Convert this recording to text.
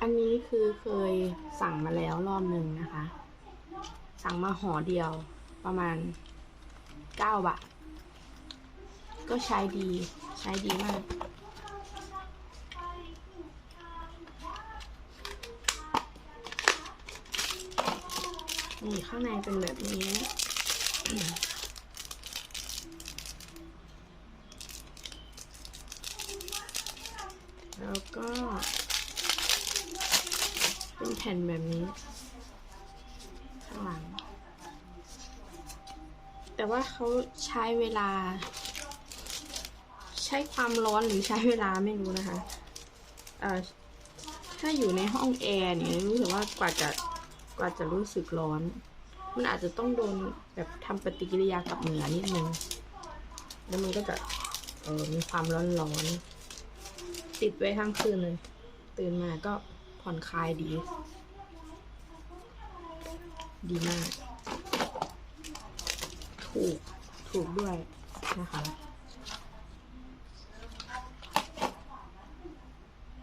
อันนี้คือเคยสั่งมาแล้วรอบหนึ่งนะคะ สั่งมาห่อเดียวประมาณเก้าบาท ก็ใช้ดีใช้ดีมาก นี่ข้างในเป็นแบบนี้แล้วก็ เป็นแผ่นแบบนี้ ข้างหลัง แต่ว่าเขาใช้เวลา ใช้ความร้อนหรือใช้เวลาไม่รู้นะคะเอ่อถ้าอยู่ในห้องแอร์เนี่ยรู้สึกว่ากว่าจะกว่าจะรู้สึกร้อน มันอาจจะต้องโดนแบบทำปฏิกิริยากับเหงื่อนิดนึง แล้วมันก็จะเออมีความร้อนร้อนติดไว้ทั้งคืนเลย ตื่นมาก็ ผ่อนคลายดี ดีมาก ถูก ถูกด้วยนะคะ